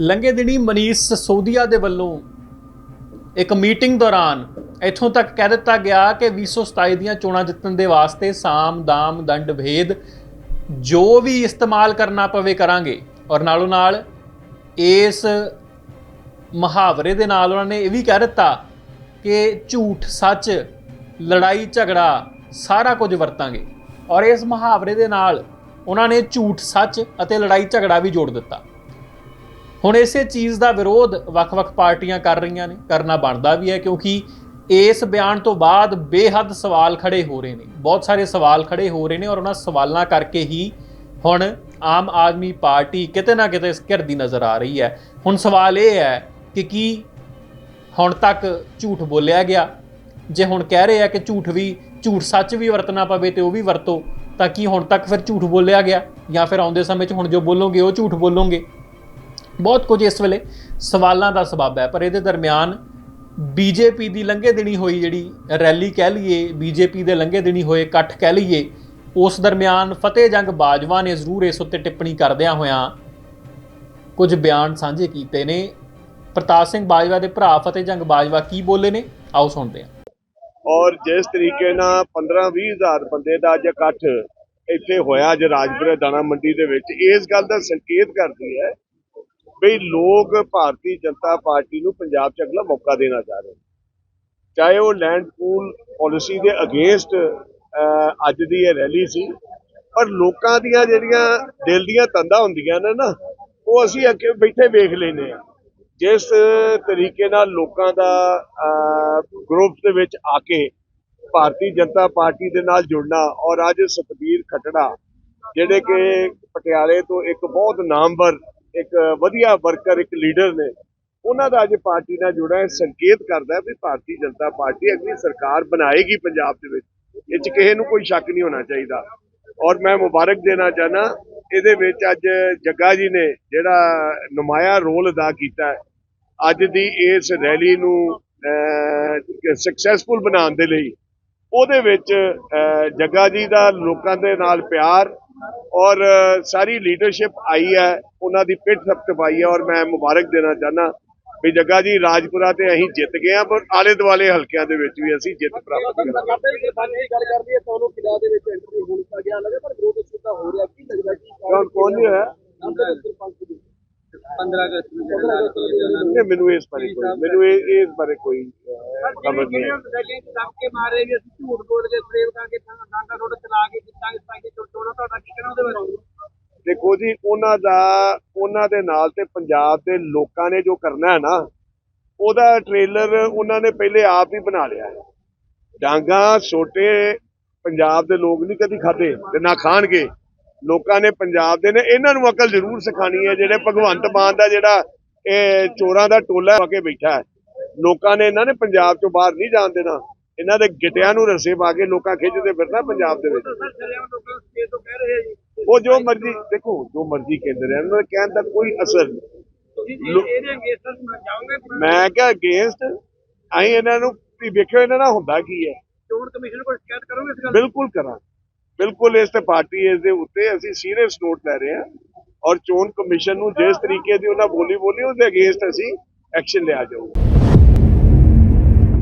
ਲੰਘੇ ਦਿਨੀ ਮਨੀਸ਼ ਸਸੋਦੀਆ ਦੇ ਵੱਲੋਂ ਇੱਕ ਮੀਟਿੰਗ ਦੌਰਾਨ ਇੱਥੋਂ ਤੱਕ ਕਹਿ ਦਿੱਤਾ ਗਿਆ ਕਿ 2027 ਦੀਆਂ ਚੋਣਾਂ ਜਿੱਤਣ ਦੇ ਵਾਸਤੇ ਸਾਮ, ਦਾਮ, ਦੰਡ, ਭੇਦ ਜੋ ਵੀ ਇਸਤੇਮਾਲ ਕਰਨਾ ਪਵੇ ਕਰਾਂਗੇ। ਔਰ ਨਾਲੋਂ ਨਾਲ ਇਸ ਮੁਹਾਵਰੇ ਦੇ ਨਾਲ ਉਹਨਾਂ ਨੇ ਇਹ ਵੀ ਕਹਿ ਦਿੱਤਾ ਕਿ ਝੂਠ, ਸੱਚ, ਲੜਾਈ, ਝਗੜਾ ਸਾਰਾ ਕੁਝ ਵਰਤਾਂਗੇ। ਔਰ ਇਸ ਮੁਹਾਵਰੇ ਦੇ ਨਾਲ ਉਹਨਾਂ ਨੇ ਝੂਠ, ਸੱਚ ਅਤੇ ਲੜਾਈ, ਝਗੜਾ ਵੀ ਜੋੜ ਦਿੱਤਾ। ਹੁਣ ਇਸੇ ਚੀਜ਼ ਦਾ ਵਿਰੋਧ ਵੱਖ-ਵੱਖ ਪਾਰਟੀਆਂ ਕਰ ਰਹੀਆਂ ਨੇ, ਕਰਨਾ ਬਣਦਾ ਵੀ ਹੈ ਕਿਉਂਕਿ ਇਸ ਬਿਆਨ ਤੋਂ ਬਾਅਦ ਬੇਹੱਦ ਸਵਾਲ ਖੜੇ ਹੋ ਰਹੇ ਨੇ, ਬਹੁਤ ਸਾਰੇ ਸਵਾਲ ਖੜੇ ਹੋ ਰਹੇ ਨੇ ਔਰ ਉਹਨਾਂ ਸਵਾਲਾਂ ਕਰਕੇ ਹੀ ਹੁਣ ਆਮ ਆਦਮੀ ਪਾਰਟੀ ਕਿਤੇ ਨਾ ਕਿਤੇ ਘਿਰਦੀ ਨਜ਼ਰ ਆ ਰਹੀ ਹੈ। ਹੁਣ ਸਵਾਲ ਇਹ ਹੈ ਕਿ ਕੀ ਹੁਣ ਤੱਕ ਝੂਠ ਬੋਲਿਆ ਗਿਆ? ਜੇ ਹੁਣ ਕਹਿ ਰਹੇ ਆ ਕਿ ਝੂਠ ਵੀ, ਝੂਠ ਸੱਚ ਵੀ ਵਰਤਣਾ ਪਵੇ ਤੇ ਉਹ ਵੀ ਵਰਤੋ, ਤਾਂ ਕੀ ਹੁਣ ਤੱਕ ਫਿਰ ਝੂਠ ਬੋਲਿਆ ਗਿਆ? ਜਾਂ ਫਿਰ ਆਉਂਦੇ ਸਮੇਂ 'ਚ ਹੁਣ ਜੋ ਬੋਲੋਗੇ ਉਹ ਝੂਠ ਬੋਲੋਗੇ? ਬਹੁਤ ਕੁਝ ਇਸ ਵੇਲੇ ਸਵਾਲਾਂ ਦਾ ਸਬਬ ਹੈ, ਪਰ ਇਹਦੇ ਦਰਮਿਆਨ ਬੀਜੇਪੀ ਦੀ ਲੰਘੇ ਦਿਨੀ ਹੋਈ ਜਿਹੜੀ ਰੈਲੀ ਕਹਿ ਲਈਏ, ਬੀਜੇਪੀ ਦੇ ਲੰਘੇ ਦਿਨੀ ਹੋਏ ਇਕੱਠ ਕਹਿ ਲਈਏ, ਉਸ ਦਰਮਿਆਨ ਫਤਿਹ ਜੰਗ ਬਾਜਵਾ ਨੇ ਜ਼ਰੂਰ ਇਸ ਉੱਤੇ ਟਿੱਪਣੀ ਕਰਦਿਆਂ ਹੋਇਆਂ ਕੁਝ ਬਿਆਨ ਸਾਂਝੇ ਕੀਤੇ ਨੇ। ਪ੍ਰਤਾਪ ਸਿੰਘ ਬਾਜਵਾ ਦੇ ਭਰਾ ਫਤਿਹ ਜੰਗ ਬਾਜਵਾ ਕੀ ਬੋਲੇ ਨੇ? ਆਓ ਸੁਣਦੇ ਹਾਂ। ਔਰ ਜਿਸ ਤਰੀਕੇ ਨਾਲ 15-20 ਹਜ਼ਾਰ ਬੰਦੇ ਦਾ ਅੱਜ ਇਕੱਠ ਇੱਥੇ ਹੋਇਆ, ਅੱਜ ਰਾਜਪੁਰੇ ਦਾਣਾ ਮੰਡੀ ਦੇ ਵਿੱਚ, ਇਸ ਗੱਲ ਦਾ ਸੰਕੇਤ ਕਰਦੀ ਹੈ ਵੀ ਲੋਕ ਭਾਰਤੀ ਜਨਤਾ ਪਾਰਟੀ ਨੂੰ ਪੰਜਾਬ 'ਚ ਅਗਲਾ ਮੌਕਾ ਦੇਣਾ ਚਾਹ ਰਹੇ ਨੇ। ਚਾਹੇ ਉਹ ਲੈਂਡ ਪੂਲ ਪਾਲਿਸੀ ਦੇ ਅਗੇਂਸਟ ਅੱਜ ਦੀ ਇਹ ਰੈਲੀ ਸੀ, ਪਰ ਲੋਕਾਂ ਦੀਆਂ ਜਿਹੜੀਆਂ ਦਿਲ ਦੀਆਂ ਤੰਦਾਂ ਹੁੰਦੀਆਂ ਨੇ ਨਾ, ਉਹ ਅਸੀਂ ਅੱਗੇ ਬੈਠੇ ਵੇਖ ਲੈਨੇ ਆ ਜਿਸ ਤਰੀਕੇ ਨਾਲ ਲੋਕਾਂ ਦਾ ਗਰੁੱਪ ਦੇ ਵਿੱਚ ਆ ਕੇ ਭਾਰਤੀ ਜਨਤਾ ਪਾਰਟੀ ਦੇ ਨਾਲ ਜੁੜਨਾ ਔਰ ਅੱਜ ਸਤਬੀਰ ਖਟੜਾ, ਜਿਹੜੇ ਕਿ ਪਟਿਆਲੇ ਤੋਂ ਇੱਕ ਬਹੁਤ ਨਾਮਵਰ ਇੱਕ ਵਧੀਆ ਵਰਕਰ, ਇੱਕ ਲੀਡਰ ਨੇ। ਉਹਨਾਂ ਦਾ ਅੱਜ ਪਾਰਟੀ ਨਾਲ ਜੁੜਾ ਇਹ ਸੰਕੇਤ ਕਰਦਾ ਵੀ ਭਾਰਤੀ ਜਨਤਾ ਪਾਰਟੀ ਅਗਲੀ ਸਰਕਾਰ ਬਣਾਏਗੀ ਪੰਜਾਬ ਦੇ ਵਿੱਚ। ਇਹ 'ਚ ਕਿਸੇ ਨੂੰ ਕੋਈ ਸ਼ੱਕ ਨਹੀਂ ਹੋਣਾ ਚਾਹੀਦਾ। ਔਰ ਮੈਂ ਮੁਬਾਰਕ ਦੇਣਾ ਚਾਹਨਾ ਇਹਦੇ ਵਿੱਚ ਅੱਜ ਜੱਗਾ ਜੀ ਨੇ ਜਿਹੜਾ ਨੁਮਾਇਆ ਰੋਲ ਅਦਾ ਕੀਤਾ ਅੱਜ ਦੀ ਇਸ ਰੈਲੀ ਨੂੰ ਸਕਸੈਸਫੁਲ ਬਣਾਉਣ ਦੇ ਲਈ। ਉਹਦੇ ਵਿੱਚ ਜੱਗਾ ਜੀ ਦਾ ਲੋਕਾਂ ਦੇ ਨਾਲ ਪਿਆਰ ਔਰ ਸਾਰੀ ਲੀਡਰਸ਼ਿਪ ਆਈ ਹੈ ਉਹਨਾਂ ਦੀ ਪਿੱਠ ਥਪਥਪਾਈ ਹੈ ਔਰ ਮੈਂ ਮੁਬਾਰਕ ਦੇਣਾ ਚਾਹਨਾ ਵੀ ਜੱਗਾ ਜੀ ਰਾਜਪੁਰਾ ਤੇ ਅਸੀਂ ਜਿੱਤ ਗਏ ਹਾਂ ਪਰ ਆਲੇ ਦੁਆਲੇ ਹਲਕਿਆਂ ਦੇ ਵਿੱਚ ਵੀ ਅਸੀਂ ਜਿੱਤ ਪ੍ਰਾਪਤ ਕਰਾਂਗੇ। ਕਰਦੇ ਵੀ ਕਿਸਾਨੀ ਗੱਲ ਕਰਦੀ ਹੈ ਤੁਹਾਨੂੰ ਕਿਲਾ ਦੇ ਵਿੱਚ ਐਂਟਰੀ ਹੋਣ ਦਾ ਗਿਆ ਲੱਗੇ ਪਰ ਵਿਰੋਧ ਇਸ ਦਾ ਹੋ ਰਿਹਾ ਕੀ ਲੱਗਦਾ ਕੀ ਕੌਣ ਕੌਣ ਨਹੀਂ ਹੋਇਆ 15 ਅਗਸਤ ਨੂੰ ਨਹੀਂ, ਮੈਨੂੰ ਇਸ ਬਾਰੇ ਕੋਈ ਮੈਨੂੰ ਇਹ ਇਸ ਬਾਰੇ ਕੋਈ ਖਬਰ ਨਹੀਂ ਹੈ। ਦਮ ਕੇ ਮਾਰੇ ਵੀ ਅਸੀਂ ਝੂਠ ਬੋਲ ਕੇ ਫਰੇਮ ਕਰਕੇ ਡਾਂਗਾ ਰੋਡ ਚਲਾ ਕੇ ਦੇਖੋ ਜੀ, ਉਹਨਾਂ ਦਾ, ਉਹਨਾਂ ਦੇ ਨਾਲ ਤੇ ਪੰਜਾਬ ਦੇ ਲੋਕਾਂ ਨੇ ਜੋ ਕਰਨਾ ਹੈ ਨਾ, ਉਹਦਾ ਟ੍ਰੇਲਰ ਉਹਨਾਂ ਨੇ ਪਹਿਲੇ ਆਪ ਹੀ ਬਣਾ ਲਿਆ ਡਾਂਗਾ, ਛੋਟੇ ਪੰਜਾਬ ਦੇ ਲੋਕ ਨਹੀਂ ਕਦੀ ਖਾਦੇ ਤੇ ਨਾ ਖਾਣਗੇ। ਲੋਕਾਂ ਨੇ ਪੰਜਾਬ ਦੇ ਨੇ, ਇਹਨਾਂ ਨੂੰ ਅਕਲ ਜ਼ਰੂਰ ਸਿਖਾਣੀ ਹੈ, ਜਿਹੜੇ ਭਗਵੰਤ ਮਾਨ ਦਾ ਜਿਹੜਾ ਇਹ ਚੋਰਾਂ ਦਾ ਟੋਲਾ ਆ ਕੇ ਬੈਠਾ ਹੈ। ਲੋਕਾਂ ਨੇ ਇਹਨਾਂ ਨੇ ਪੰਜਾਬ ਚੋਂ ਬਾਹਰ ਨਹੀਂ ਜਾਣ ਦੇਣਾ। ਇਹਨਾਂ ਦੇ ਗਿੱਟਿਆਂ ਨੂੰ ਰੱਸੇ ਪਾ ਕੇ ਲੋਕਾਂ ਖਿੱਚਦੇ ਫਿਰਦਾ ਪੰਜਾਬ ਦੇ ਵਿੱਚ। ਰਹੇ ਉਹ ਜੋ ਮਰਜ਼ੀ ਦੇਖੋ ਜੋ ਮਰਜ਼ੀ ਕਹਿੰਦੇ ਰਹਿਣ ਉਹਨਾਂ ਦੇ ਕਹਿਣ ਦਾ ਕੋਈ ਅਸਰ ਨਹੀਂ। ਮੈਂ ਕਿਹਾ ਅਗੇਂਸਟ ਅਸੀਂ ਇਹਨਾਂ ਨੂੰ ਵੀ ਵੇਖਿਓ ਇਹਨਾਂ ਨਾਲ ਹੁੰਦਾ ਕੀ ਹੈ। ਚੋਣ ਕਮਿਸ਼ਨ ਕੋਲ ਸ਼ਿਕਾਇਤ ਕਰੋਗੇ ਇਸ ਗੱਲ ਬਿਲਕੁਲ ਕਰਾਂ ਬਿਲਕੁਲ ਇਸ ਤੇ ਪਾਰਟੀ ਇਸ ਦੇ ਉੱਤੇ ਅਸੀਂ ਸੀਰੀਅਸ ਨੋਟ ਲੈ ਰਹੇ ਹਾਂ ਔਰ ਚੋਣ ਕਮਿਸ਼ਨ ਨੂੰ ਜਿਸ ਤਰੀਕੇ ਦੀ ਉਹਨਾਂ ਬੋਲੀ ਬੋਲੀ ਉਹਦੇ ਅਗੇਂਸਟ ਅਸੀਂ ਐਕਸ਼ਨ ਲਿਆ ਜਾਊਗਾ।